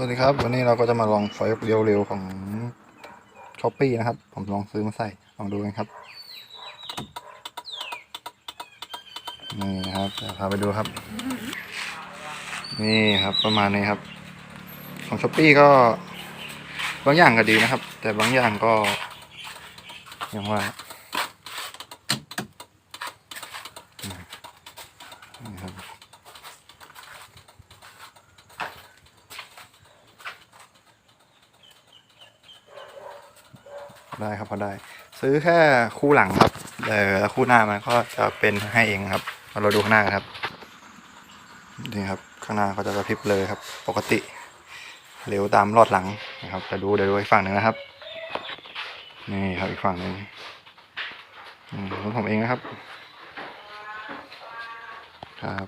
สวัสดีครับ วันนี้เราก็จะมาลองไฟเร็วๆของช้อปปี้นะครับ ผมลองซื้อมาใส่ลองดูกันครับนี่ครับพาไปดูครับ นี่ครับประมาณนี้ครับ ของช้อปปี้ก็บางอย่างก็ดีนะครับ แต่บางอย่างก็อย่างว่านี่ครับ ได้ครับพอได้ ซื้อแค่คู่หลังครับแต่คู่หน้ามันก็จะเป็นให้เองครับเอาเราดูข้างหน้าครับนี่ครับข้างหน้าเขาจะกระพริบเลยครับ ปกติเร็วตามรอดหลังนะครับจะดูเดี๋ยวดูอีกฝั่งหนึ่งนะครับ นี่ครับอีกฝั่งหนึ่งอืมของผมเองนะครับ ครับ